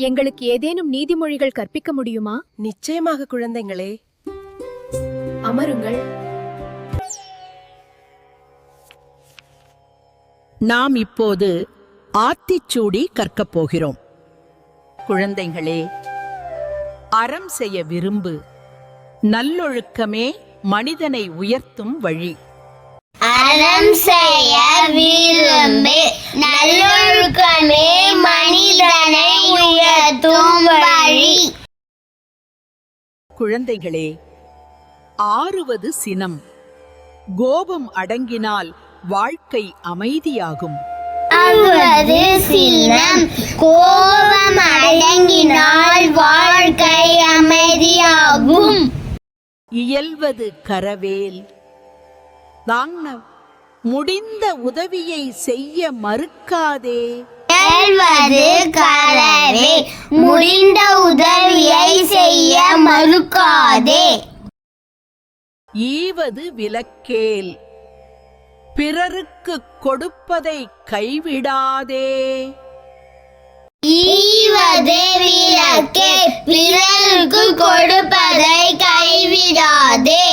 எங்களுக்கு ஏதேனும் நீதிமொழிகள் கற்பிக்க முடியுமா? நிச்சயமாக குழந்தைங்களே. அமருங்கள். நாம் இப்போது ஆத்திச்சூடி கற்கப் போகிறோம். குழந்தைகளே அறம் செய்ய விரும்பு. நல்லொழுக்கமே மனிதனை உயர்த்தும் வழி. அறம் செய்ய குழந்தைகளே ஆறுவது சினம். கோபம் அடங்கினால் வாழ்க்கை அமைதியாகும். சின்னம் கோபம் அடங்கினால் வாழ்க்கை அமைதியாகும். இயல்வது கரவேல். தாங்க முடிந்த உதவியை செய்ய மறுக்காதே. கரவே முடிந்த மறுக்காதே ஈவது விலக்கேல். பிறருக்கு கொடுப்பதை கைவிடாதே. ஈவது விளக்கே பிறருக்கு கொடுப்பதை கைவிடாதே.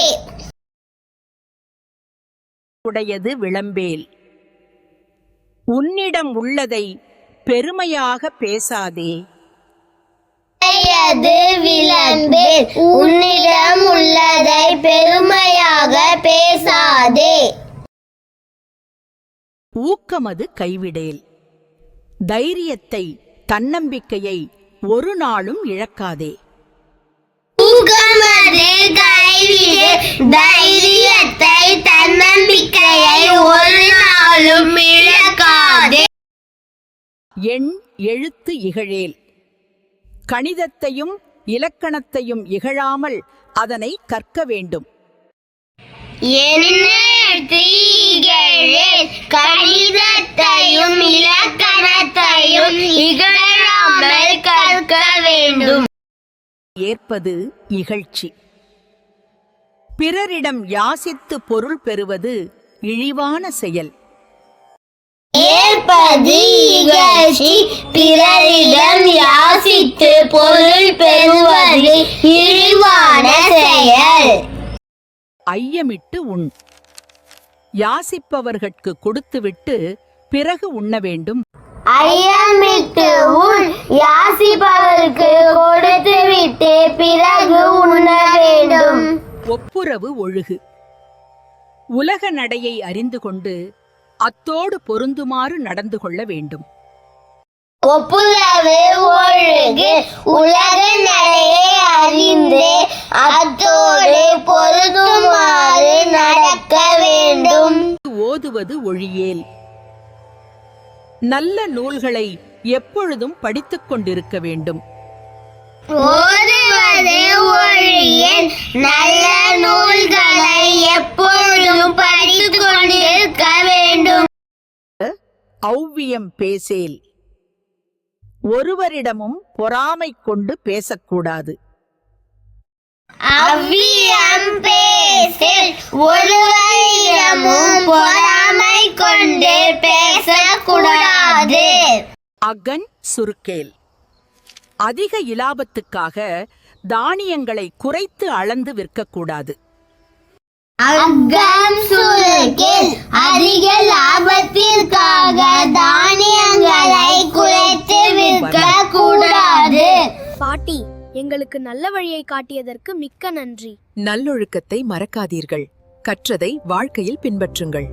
உடையது விளம்பேல். உன்னிடம் உள்ளதை பெருமையாக பேசாதே. உடையது விளம்பே உன்னிடம் உள்ளதை பெருமையாக பேசாதே. ஊக்கமது கைவிடேல். தைரியத்தை தன்னம்பிக்கையை ஒரு நாளும் இழக்காதே. ஊக்கமது கைவிடு. தைரியத்தை தன்னம்பிக்கையை ஒரு நாளும் இழக்காதே. எண் எழுத்து இகழேல். கணிதத்தையும் இலக்கணத்தையும் இகழாமல் அதனை கற்க வேண்டும். கணிதத்தையும் இலக்கணத்தையும் இகழாமல் கற்க வேண்டும்? ஏற்பது இகழ்ச்சி. பிறரிடம் யாசித்து பொருள் பெறுவது இழிவான செயல். ஏற்பது இகழ்ச்சி பிறரிடம் யாசித்து பொருள் பெறுவது இழிவான செயல். ஐயமிட்டு உண். யாசிப்பவர்கட்கு கொடுத்துவிட்டு பிறகு உண்ண வேண்டும். ஐயமிட்டு உன் யாசிப்பவருக்கு கொடுத்துவிட்டு பிறகு உண்ண வேண்டும். ஒப்புரவு ஒழுகு. உலக நடையை அறிந்து கொண்டு அத்தோடு பொருந்துமாறு நடந்து கொள்ள வேண்டும். ஒப்புரவு ஒழுகு உலக நடையை அறிந்து அத்தோடு பொருந்துமாறு நடக்க வேண்டும். ஓதுவது ஒழியேல். நல்ல நூல்களை எப்பொழுதும் படித்துக் கொண்டிருக்க வேண்டும். ஓதுவது ஒழியன் நல்ல நூல்களை எப்பொழுதும் படித்துக் கொண்டிருக்க ஔவியம் பேசேல். ஒருவரிடமும் பொறாமை கொண்டு பேசக்கூடாது. அவ்வியம் பேசில். ஒருவரிடமும் பொறாமை கொண்டு பேசக்கூடாது. அகன் சுருக்கேல். அதிக இலாபத்துக்காக தானியங்களை குறைத்து அளந்து விற்கக்கூடாது. அக்கம் சுருக்கில் அதிக லாபத்திற்காக தானியங்களை குறைத்து விற்க கூடாது பாட்டி எங்களுக்கு நல்ல வழியை காட்டியதற்கு மிக்க நன்றி. நல்லொழுக்கத்தை மறக்காதீர்கள். கற்றதை வாழ்க்கையில் பின்பற்றுங்கள்.